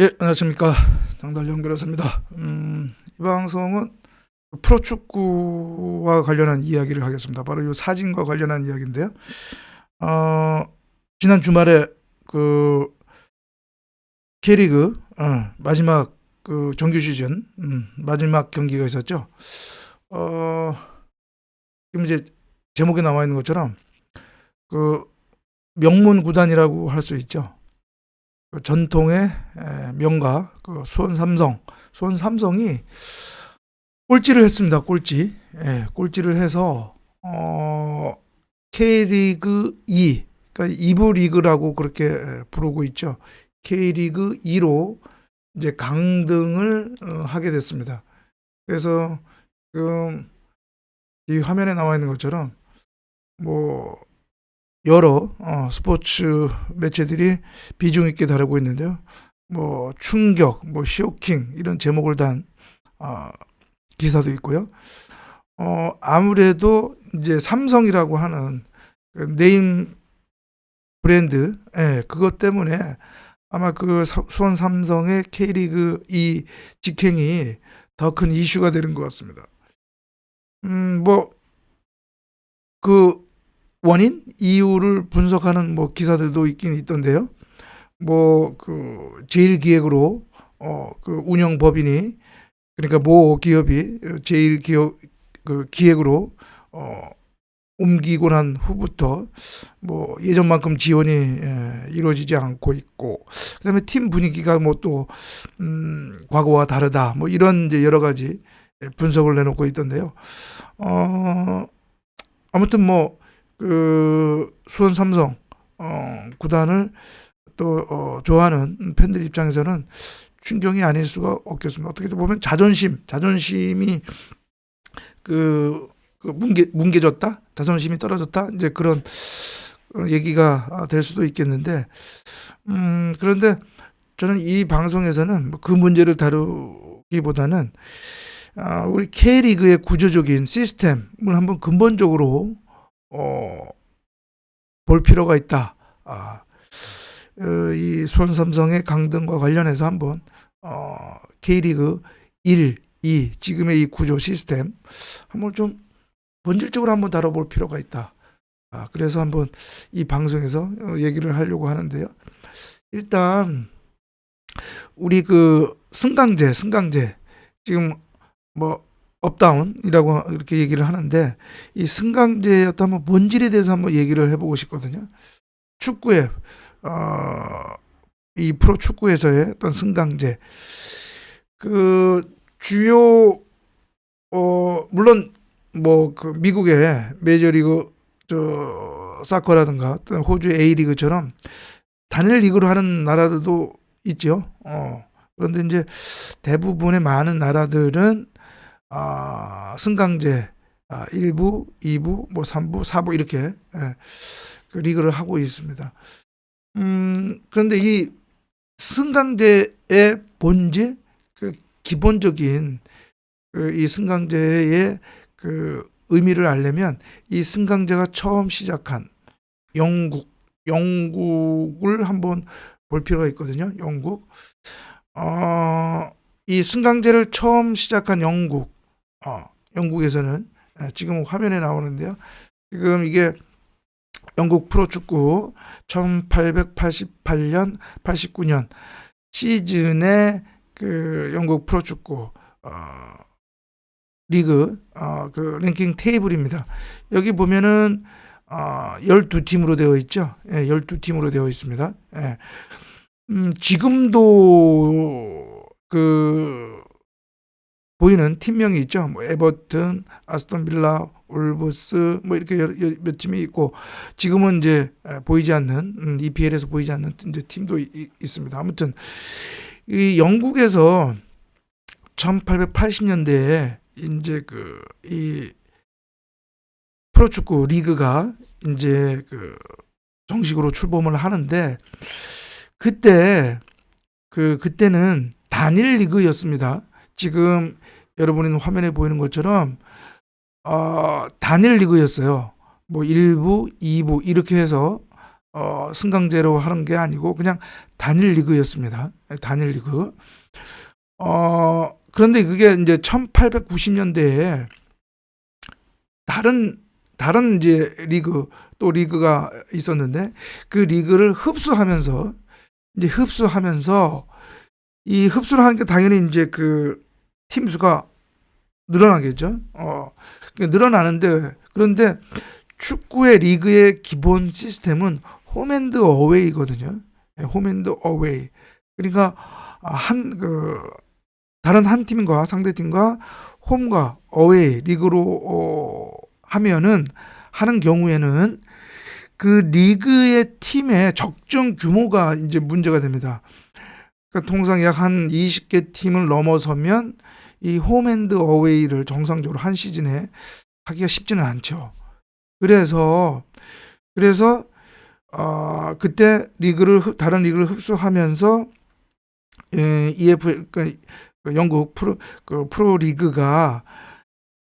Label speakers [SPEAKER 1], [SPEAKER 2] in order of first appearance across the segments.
[SPEAKER 1] 예, 안녕하십니까. 장달령 변호사입니다. 음, 이 방송은 프로축구와 관련한 이야기를 하겠습니다. 바로 이 사진과 관련한 이야기인데요. 어, 지난 주말에 그 K리그 어, 마지막 그 정규 시즌 음, 마지막 경기가 있었죠. 어, 지금 이제 제목에 나와 있는 것처럼 그 명문 구단이라고 할 수 있죠. 그 전통의 에, 명가 그 수원 삼성 수원 삼성이 꼴찌를 했습니다. 꼴찌 예, 꼴찌를 해서 어, K리그 2 그러니까 2부 리그라고 그렇게 에, 부르고 있죠. K리그 2로 이제 강등을 어, 하게 됐습니다. 그래서 지금 이 화면에 나와 있는 것처럼 뭐 여러 어, 스포츠 매체들이 비중 있게 다루고 있는데요. 뭐 충격, 뭐 쇼킹 이런 제목을 단 어, 기사도 있고요. 어, 아무래도 이제 삼성이라고 하는 그 네임 브랜드, 예, 그것 때문에 아마 그 사- 수원 삼성의 K리그 이 직행이 더 큰 이슈가 되는 것 같습니다. 음, 뭐, 그 원인, 이유를 분석하는 뭐 기사들도 있긴 있던데요. 뭐, 그, 제일 기획으로, 어, 그 운영 법인이, 그러니까 모 기업이 제일 기업, 그 기획으로, 어, 옮기고 난 후부터 뭐 예전만큼 지원이 예, 이루어지지 않고 있고 그다음에 팀 분위기가 뭐 또 음, 과거와 다르다 뭐 이런 이제 여러 가지 분석을 내놓고 있던데요. 어 아무튼 뭐 그 수원 삼성 어 구단을 또 어, 좋아하는 팬들 입장에서는 충격이 아닐 수가 없겠습니다. 어떻게 보면 자존심, 자존심이 그, 그 뭉개 뭉개졌다, 자존심이 떨어졌다 이제 그런 어, 얘기가 될 수도 있겠는데, 음 그런데 저는 이 방송에서는 뭐그 문제를 다루기보다는 아, 우리 K리그의 구조적인 시스템을 한번 근본적으로 어, 볼 필요가 있다. 아, 어, 이 수원 삼성의 강등과 관련해서 한번 어, K리그 1, 2 지금의 이 구조 시스템 한번 좀 본질적으로 한번 다뤄볼 필요가 있다. 아, 그래서 한번 이 방송에서 어, 얘기를 하려고 하는데요. 일단 우리 그 승강제, 승강제 지금 뭐 업다운이라고 이렇게 얘기를 하는데 이 승강제의 어떤 한번 본질에 대해서 한번 얘기를 해보고 싶거든요. 축구에 어, 이 프로 축구에서의 어떤 승강제 그 주요 어 물론 뭐 그 미국의 메이저리그 저 사커라든가 또는 호주 A 리그처럼 단일 리그로 하는 나라들도 있죠. 어. 그런데 이제 대부분의 많은 나라들은 아, 승강제 아, 1부, 2부, 뭐 3부, 4부 이렇게 예, 그 리그를 하고 있습니다. 음, 그런데 이 승강제의 본질, 그 기본적인 그 이 승강제의 그 의미를 알려면 이 승강제가 처음 시작한 영국, 영국을 한번 볼 필요가 있거든요. 영국. 어, 이 승강제를 처음 시작한 영국, 어, 영국에서는 예, 지금 화면에 나오는데요. 지금 이게 영국 프로축구 1888년, 89년 시즌의 그 영국 프로축구 어, 리그 어, 그 랭킹 테이블입니다. 여기 보면은 어, 12팀으로 되어 있죠. 예, 12팀으로 되어 있습니다. 예. 음, 지금도 그 보이는 팀명이 있죠. 뭐 에버튼, 아스톤 빌라, 올브스 뭐 이렇게 여러- 여러- 몇 팀이 있고 지금은 이제 에, 보이지 않는 음, EPL에서 보이지 않는 이제 팀도 이- 있습니다. 아무튼 이 영국에서 1880년대에 이제 그 이 프로축구 리그가 이제 그 정식으로 출범을 하는데 그때 그 그때는 단일 리그였습니다. 지금 여러분이 화면에 보이는 것처럼 어, 단일 리그였어요. 뭐 1부, 2부 이렇게 해서 어, 승강제로 하는 게 아니고 그냥 단일 리그였습니다. 단일 리그. 어, 그런데 그게 이제 1890년대에 다른 다른 이제 리그 또 리그가 있었는데 그 리그를 흡수하면서 이제 흡수하면서 이 흡수를 하니까 당연히 이제 그 팀 수가 늘어나겠죠. 어, 그러니까 늘어나는데 그런데 축구의 리그의 기본 시스템은 홈앤드 어웨이거든요. 예, 홈앤드 어웨이. 그러니까 한 그 다른 한 팀과 상대 팀과 홈과 어웨이 리그로 어, 하면은 하는 경우에는 그 리그의 팀의 적정 규모가 이제 문제가 됩니다. 그러니까 통상 약 한 20개 팀을 넘어서면 이 홈앤드 어웨이를 정상적으로 한 시즌에 하기가 쉽지는 않죠. 그래서 그래서 어, 그때 리그를 흡- 다른 리그를 흡수하면서 예, EF 그러니까 그 영국 프로 그 프로 리그가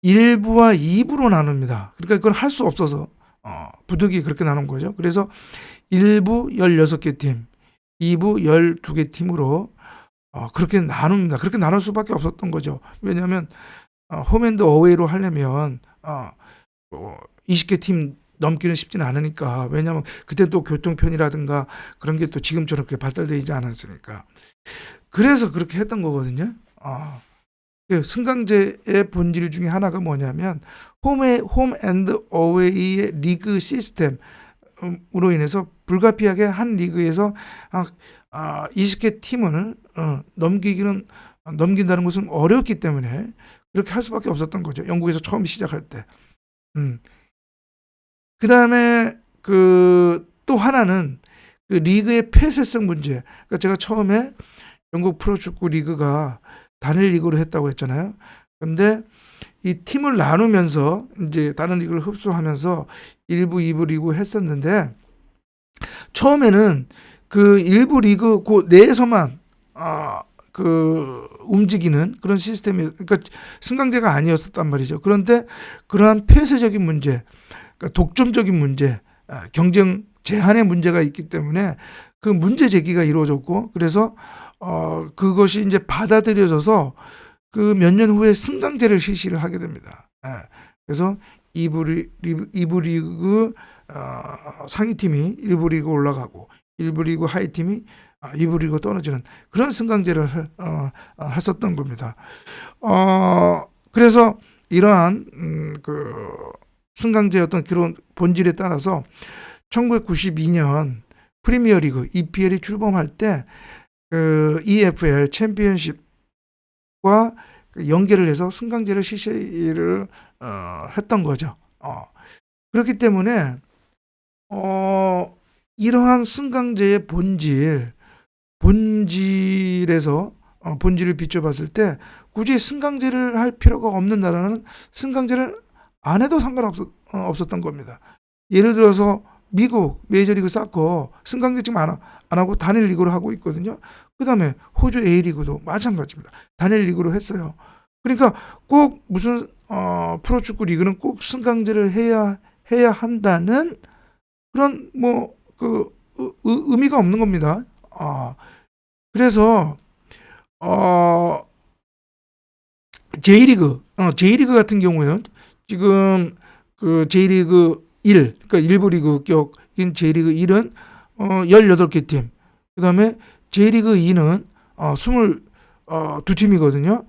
[SPEAKER 1] 1부와 2부로 나눕니다. 그러니까 그걸 할 수 없어서 어, 부득이 그렇게 나눈 거죠. 그래서 1부 16개 팀, 2부 12개 팀으로 어, 그렇게 나눕니다. 그렇게 나눌 수밖에 없었던 거죠. 왜냐하면 어, 홈앤드 어웨이로 하려면 어, 어, 20개 팀 넘기는 쉽지는 않으니까 왜냐하면 그때 또 교통편이라든가 그런 게 또 지금처럼 그렇게 발달되지 않았으니까 그래서 그렇게 했던 거거든요. 아, 그 승강제의 본질 중에 하나가 뭐냐면 홈의 홈앤드 어웨이의 리그 시스템 으로 인해서 불가피하게 한 리그에서 아, 아 20개 팀을 어, 넘기기는 넘긴다는 것은 어렵기 때문에 그렇게 할 수밖에 없었던 거죠. 영국에서 처음 시작할 때. 음. 그 다음에 그 또 하나는 그 리그의 폐쇄성 문제. 그러니까 제가 처음에 영국 프로축구 리그가 단일 리그로 했다고 했잖아요. 근데 이 팀을 나누면서 이제 다른 리그를 흡수하면서 1부, 2부 리그 했었는데 처음에는 그 일부 리그 그 내에서만 아, 그 움직이는 그런 시스템이 그러니까 승강제가 아니었었단 말이죠. 그런데 그러한 폐쇄적인 문제, 그러니까 독점적인 문제, 아, 경쟁 제한의 문제가 있기 때문에 그 문제 제기가 이루어졌고 그래서 어 그것이 이제 받아들여져서 그 몇 년 후에 승강제를 실시를 하게 됩니다. 예. 그래서 이부 리, 리브- 이부 리그 어, 상위 팀이 일부 리그 올라가고 일부 리그 하위 팀이 아, 이부 리그 떨어지는 그런 승강제를 할- 어, 어, 했었던 겁니다. 어 그래서 이러한 음, 그 승강제 어떤 그런 본질에 따라서 1992년 프리미어리그 EPL이 출범할 때 그 EFL 챔피언십 과그 연계를 해서 승강제를 실시를 어, 했던 거죠. 어. 그렇기 때문에 어, 이러한 승강제의 본질 본질에서 어, 본질을 비춰봤을 때 굳이 승강제를 할 필요가 없는 나라는 승강제를 안 해도 상관없었 어, 겁니다. 예를 들어서 미국 메이저리그 사커 승강제 지금 안, 하- 안 하고 단일 리그로 하고 있거든요. 그 다음에 호주 A리그도 마찬가지입니다. 단일 리그로 했어요. 그러니까 꼭 무슨 어, 프로축구 리그는 꼭 승강제를 해야 해야 한다는 그런 뭐그 의미가 없는 겁니다. 아 그래서 어 J리그 어 J리그 같은 경우에는 지금 그 J리그 1 그러니까 일부 리그 격인 J리그 1은 어 18개 팀. 그다음에 J리그 2는 어 22 팀이거든요.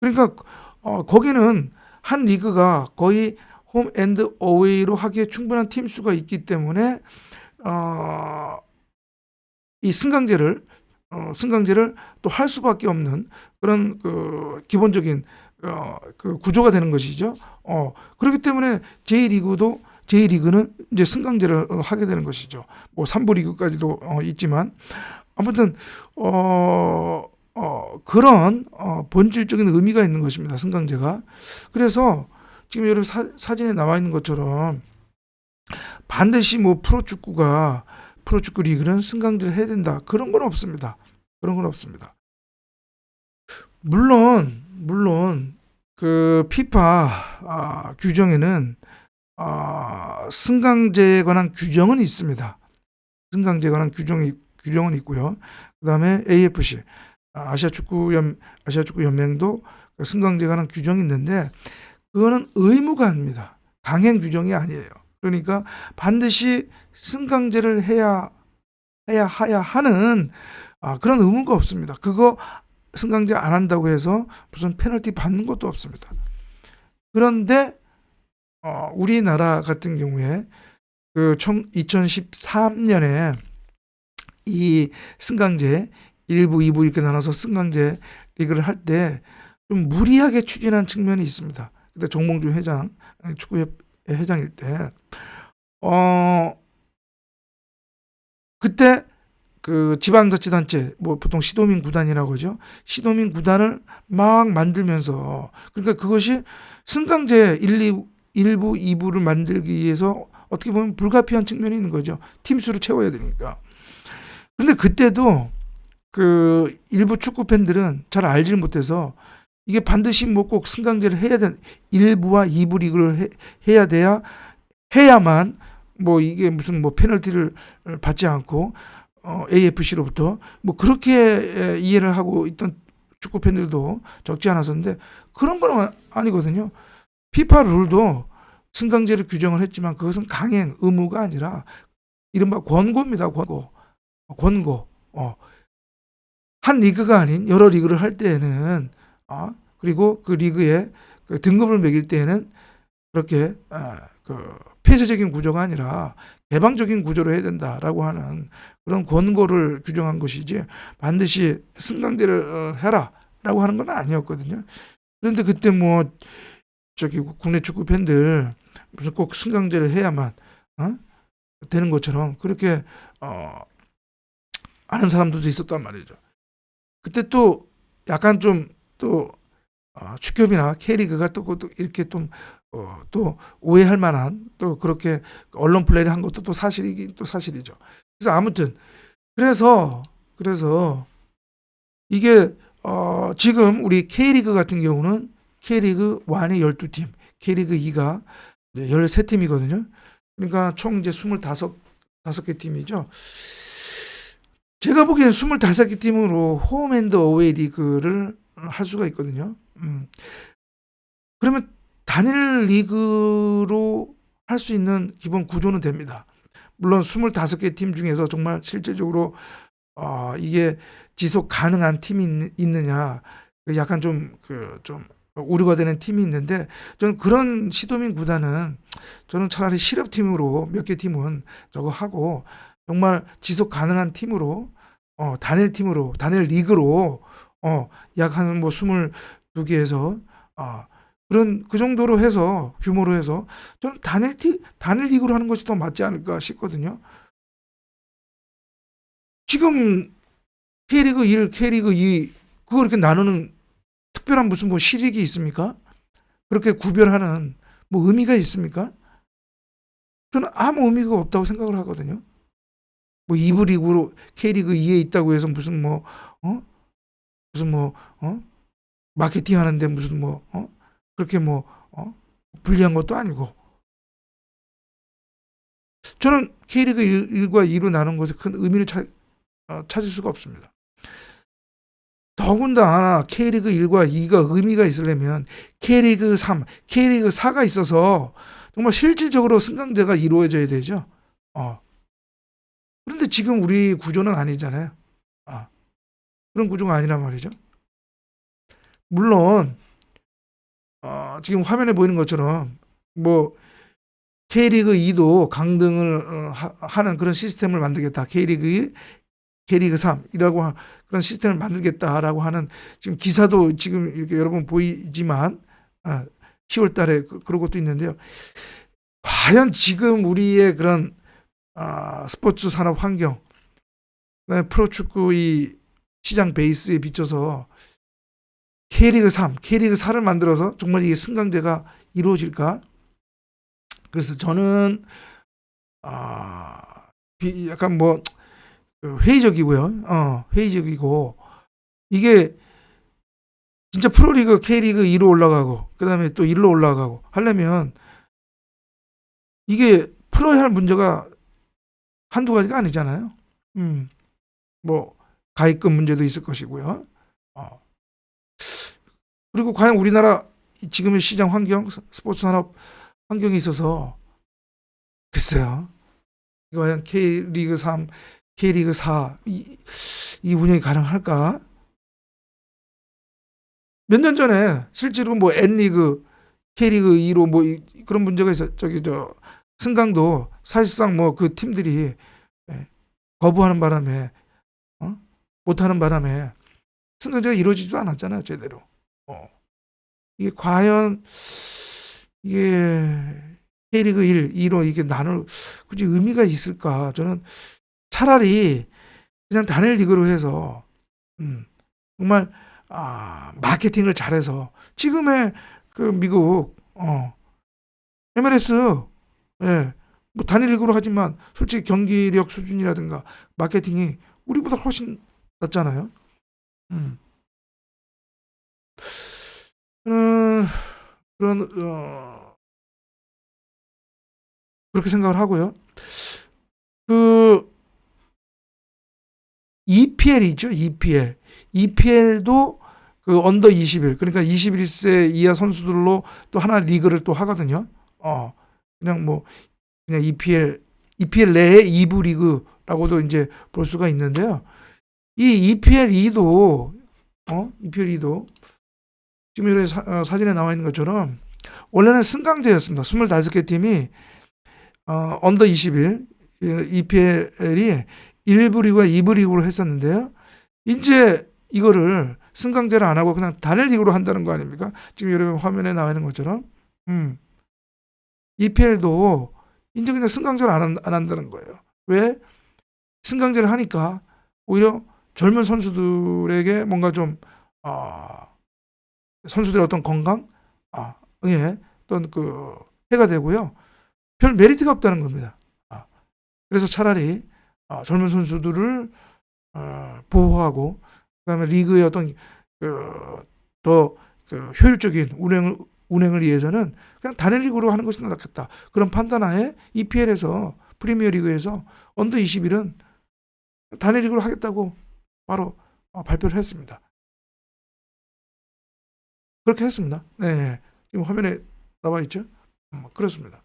[SPEAKER 1] 그러니까 어 거기는 한 리그가 거의 홈 앤드 어웨이로 하기에 충분한 팀 수가 있기 때문에 어, 이 승강제를 어, 승강제를 또 할 수밖에 없는 그런 그 기본적인 어, 그 구조가 되는 것이죠. 어, 그렇기 때문에 J리그도 J리그는 이제 승강제를 어, 하게 되는 것이죠. 뭐 3부 리그까지도 어, 있지만 아무튼 어, 어, 그런 어, 본질적인 의미가 있는 것입니다. 승강제가. 그래서 지금 여러분 사, 사진에 나와 있는 것처럼 반드시 뭐 프로축구가 프로축구 리그는 승강제를 해야 된다. 그런 건 없습니다. 그런 건 없습니다. 물론 물론 그 피파 아, 규정에는 아, 승강제에 관한 규정은 있습니다. 승강제에 관한 규정이 규정은 있고요. 그다음에 AFC 아, 아시아 축구 연 아시아 축구 연맹도 그 승강제에 관한 규정이 있는데 그거는 의무가 아닙니다. 강행 규정이 아니에요. 그러니까 반드시 승강제를 해야 해야 하야 하는 아, 그런 의무가 없습니다. 그거 승강제 안 한다고 해서 무슨 페널티 받는 것도 없습니다. 그런데 어, 우리나라 같은 경우에 그 2013년에 이 승강제 1부, 2부 이렇게 나눠서 승강제 리그를 할 때 좀 무리하게 추진한 측면이 있습니다. 그때 정몽준 회장, 축구협 회장일 때, 어, 그때 그 지방자치단체, 뭐 보통 시도민 구단이라고 하죠. 시도민 구단을 막 만들면서, 그러니까 그것이 승강제 1, 2, 1부, 2부를 만들기 위해서 어떻게 보면 불가피한 측면이 있는 거죠. 팀 수를 채워야 되니까. 근데 그때도 그 일부 축구 팬들은 잘 알질 못해서 이게 반드시 뭐 꼭 승강제를 해야 된 1부와 2부 리그를 해, 해야 돼야 해야만 뭐 이게 무슨 뭐 페널티를 받지 않고 어, AFC로부터 뭐 그렇게 에, 이해를 하고 있던 축구 팬들도 적지 않았었는데 그런 건 아니거든요. 피파 룰도 승강제를 규정을 했지만 그것은 강행 의무가 아니라 이른바 권고입니다. 권고. 권고. 어. 한 리그가 아닌 여러 리그를 할 때에는 어, 그리고 그 리그에 그 등급을 매길 때에는 그렇게 아, 그 폐쇄적인 구조가 아니라 개방적인 구조로 해야 된다라고 하는 그런 권고를 규정한 것이지 반드시 승강제를 어, 해라라고 하는 건 아니었거든요. 그런데 그때 뭐 저기 국내 축구 팬들 무슨 꼭 승강제를 해야만 어? 되는 것처럼 그렇게 어, 아는 사람들도 있었단 말이죠. 그때 또 약간 좀또 어, 축협이나 K리그가 또, 또 이렇게 좀, 어, 또 오해할 만한 또 그렇게 언론 플레이를 한 것도 또 사실이긴 또 사실이죠. 그래서 아무튼, 그래서, 그래서 이게, 어, 지금 우리 K리그 같은 경우는 K리그 1에 12팀, K리그 2가 13팀이거든요. 그러니까 총 이제 25, 5개 팀이죠. 제가 보기엔 25개 팀으로 홈 앤드 어웨이 리그를 할 수가 있거든요. 음. 그러면 단일 리그로 할 수 있는 기본 구조는 됩니다. 물론 25개 팀 중에서 정말 실질적으로 어, 이게 지속 가능한 팀이 있, 느냐 약간 좀 그 좀 우려가 되는 팀이 있는데 저는 그런 시도민 구단은 저는 차라리 실업팀으로 몇 개 팀은 저거 하고 정말 지속 가능한 팀으로 어, 단일 팀으로 단일 리그로 어, 약한 뭐 22개에서 아, 그런 그 정도로 해서 규모로 해서 저는 단일 티 단일 리그로 하는 것이 더 맞지 않을까 싶거든요. 지금 K리그 1, K리그 2 그거 이렇게 나누는 특별한 무슨 뭐 실익이 있습니까? 그렇게 구별하는 뭐 의미가 있습니까? 저는 아무 의미가 없다고 생각을 하거든요. 뭐 2부 리그로 K리그 2에 있다고 해서 무슨 뭐 어? 무슨 뭐 어? 마케팅 하는데 무슨 뭐 어? 그렇게 뭐 어? 불리한 것도 아니고 저는 K리그 1, 과 2로 나눈 것에 큰 의미를 차, 어, 찾을 수가 없습니다. 더군다나 K리그 1과 2가 의미가 있으려면 K리그 3, K리그 4가 있어서 정말 실질적으로 승강제가 이루어져야 되죠. 어. 그런데 지금 우리 구조는 아니잖아요. 아, 그런 구조가 아니란 말이죠. 물론 어, 지금 화면에 보이는 것처럼 뭐 K리그 2도 강등을 어, 하는 그런 시스템을 만들겠다. K리그 K리그 3이라고 그런 시스템을 만들겠다라고 하는 지금 기사도 지금 이렇게 여러분 보이지만 아, 10월 달에 그, 그런 것도 있는데요. 과연 지금 우리의 그런 아, 스포츠 산업 환경, 프로축구의 시장 베이스에 비춰서 K리그 3, K리그 4를 만들어서 정말 이게 승강제가 이루어질까? 그래서 저는 아, 약간 뭐 회의적이고요. 어, 회의적이고 이게 진짜 프로리그 K리그 2로 올라가고 그다음에 또 1로 올라가고 하려면 이게 풀어야 할 문제가 한두 가지가 아니잖아요. 음, 뭐 가입금 문제도 있을 것이고요. 어. 그리고 과연 우리나라 이 지금의 시장 환경, 스포츠 산업 환경에 있어서 글쎄요. 과연 K리그 3, K리그 4, 이, 이 운영이 가능할까? 몇 년 전에 실제로 뭐 N리그, K리그 2로 뭐 이- 그런 문제가 있어. 저기 저 승강도 사실상 뭐 그 팀들이 예, 거부하는 바람에 어? 못하는 바람에 승강제가 이루어지지도 않았잖아요, 제대로. 어. 이게 과연 이게 K리그 1, 2로 이게 나눌 굳이 의미가 있을까? 저는 차라리 그냥 단일 리그로 해서 음, 정말 아, 마케팅을 잘해서 지금의 그 미국 어, MLS 예, 뭐 단일 리그로 하지만 솔직히 경기력 수준이라든가 마케팅이 우리보다 훨씬 낫잖아요. 음. 저는 그런 어, 그렇게 생각을 하고요. 그 EPL이죠, EPL. EPL도 그 언더 21 그러니까 21세 이하 선수들로 또 하나 리그를 또 하거든요. 어 그냥 뭐 그냥 EPL EPL 내의 2부 리그라고도 이제 볼 수가 있는데요. 이 EPL 2도 어 EPL 2도 지금 여기 사, 어, 사진에 나와 있는 것처럼 원래는 승강제였습니다. 25개 팀이 어, 언더 21 EPL이 1부 리그와 2부 리그로 했었는데요. 이제 이거를 승강제를 안 하고 그냥 단일 리그로 한다는 거 아닙니까? 지금 여러분 화면에 나와 있는 것처럼. 음. EPL도 이제 그냥 승강제를 안, 한- 안 한다는 거예요. 왜? 승강제를 하니까 오히려 젊은 선수들에게 뭔가 좀, 아, 선수들의 어떤 건강, 아, 예, 어떤 그, 해가 되고요. 별 메리트가 없다는 겁니다. 아, 그래서 차라리 아, 젊은 선수들을 어, 보호하고 그 다음에 리그의 어떤 그 더 그 효율적인 운행을 운행을 위해서는 그냥 단일 리그로 하는 것이 낫겠다. 그런 판단하에 EPL에서 프리미어 리그에서 언더 21은 단일 리그로 하겠다고 바로 어, 발표를 했습니다. 그렇게 했습니다. 네, 지금 화면에 나와 있죠. 음, 그렇습니다.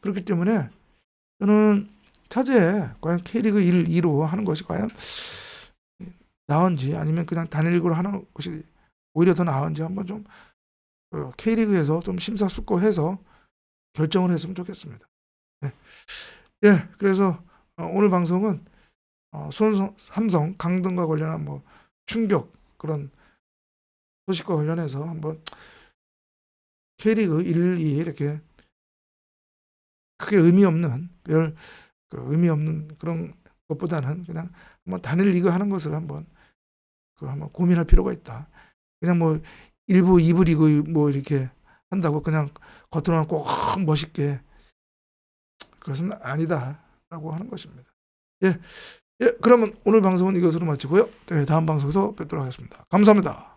[SPEAKER 1] 그렇기 때문에 저는 차제에 과연 K리그 1, 2로 하는 것이 과연 나은지 아니면 그냥 단일 리그로 하는 것이 오히려 더 나은지 한번 좀 어, K리그에서 좀 심사숙고해서 결정을 했으면 좋겠습니다. 네. 예, 그래서 어, 오늘 방송은 어, 손 삼성 강등과 관련한 뭐 충격 그런 소식과 관련해서 한번 K리그 1, 2 이렇게 크게 의미 없는 별그 의미 없는 그런 것보다는 그냥 한번 단일 리그 하는 것을 한번 그 한번 고민할 필요가 있다. 그냥 뭐 일부, 리그 뭐 이렇게 한다고 그냥 겉으로는 꼭 멋있게 그것은 아니다라고 하는 것입니다. 예, 예, 그러면 오늘 방송은 이것으로 마치고요. 네, 다음 방송에서 뵙도록 하겠습니다. 감사합니다.